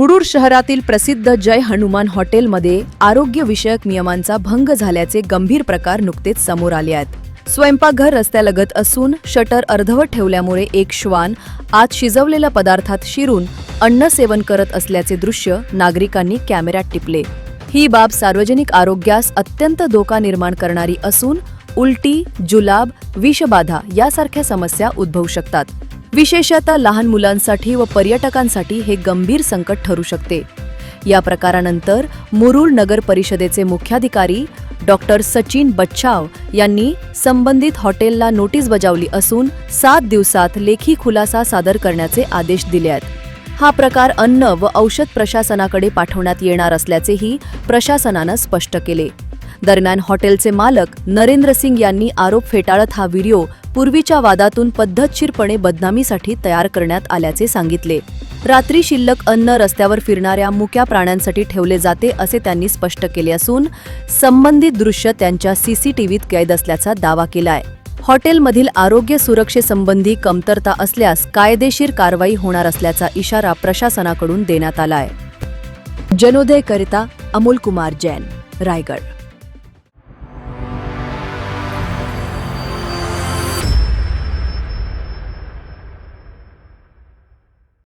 मुरुड शहरातील प्रसिद्ध जय हनुमान हॉटेलमध्ये आरोग्यविषयक नियमांचा भंग झाल्याचे गंभीर प्रकार नुकतेच समोर आले आहेत. स्वयंपाकघर रस्त्यालगत असून शटर अर्धवट ठेवल्यामुळे एक श्वान आत शिजवलेल्या पदार्थात शिरून अन्न सेवन करत असल्याचे दृश्य नागरिकांनी कॅमेऱ्यात टिपले. ही बाब सार्वजनिक आरोग्यास अत्यंत धोका निर्माण करणारी असून उलटी जुलाब विषबाधा यासारख्या समस्या उद्भवू शकतात. विशेषतः लहान मुलांसाठी व पर्यटकांसाठी हे गंभीर संकट ठरू शकते. या प्रकारानंतर मुरुड नगर परिषदेचे मुख्याधिकारी डॉक्टर सचिन बच्छाव यांनी संबंधित हॉटेलला नोटीस बजावली असून सात दिवसात लेखी खुलासा सादर करण्याचे आदेश दिले आहेत. हा प्रकार अन्न व औषध प्रशासनाकडे पाठवण्यात येणार असल्याचेही प्रशासनानं स्पष्ट केले. दरम्यान हॉटेलचे मालक नरेंद्र सिंग यांनी आरोप फेटाळत हा व्हिडिओ पूर्वीच्या वादातून पद्धतशीरपणे बदनामीसाठी तयार करण्यात आल्याचे सांगितले. रात्री शिल्लक अन्न रस्त्यावर फिरणाऱ्या मुक्या प्राण्यांसाठी ठेवले जाते असे त्यांनी स्पष्ट केले असून संबंधित दृश्य त्यांच्या सीसीटीव्हीत कैद असल्याचा दावा केलाय. हॉटेलमधील आरोग्य सुरक्षेसंबंधी कमतरता असल्यास कायदेशीर कारवाई होणार असल्याचा इशारा प्रशासनाकडून देण्यात आलाय. जनोदयकरिता अमोल कुमार जैन रायगड.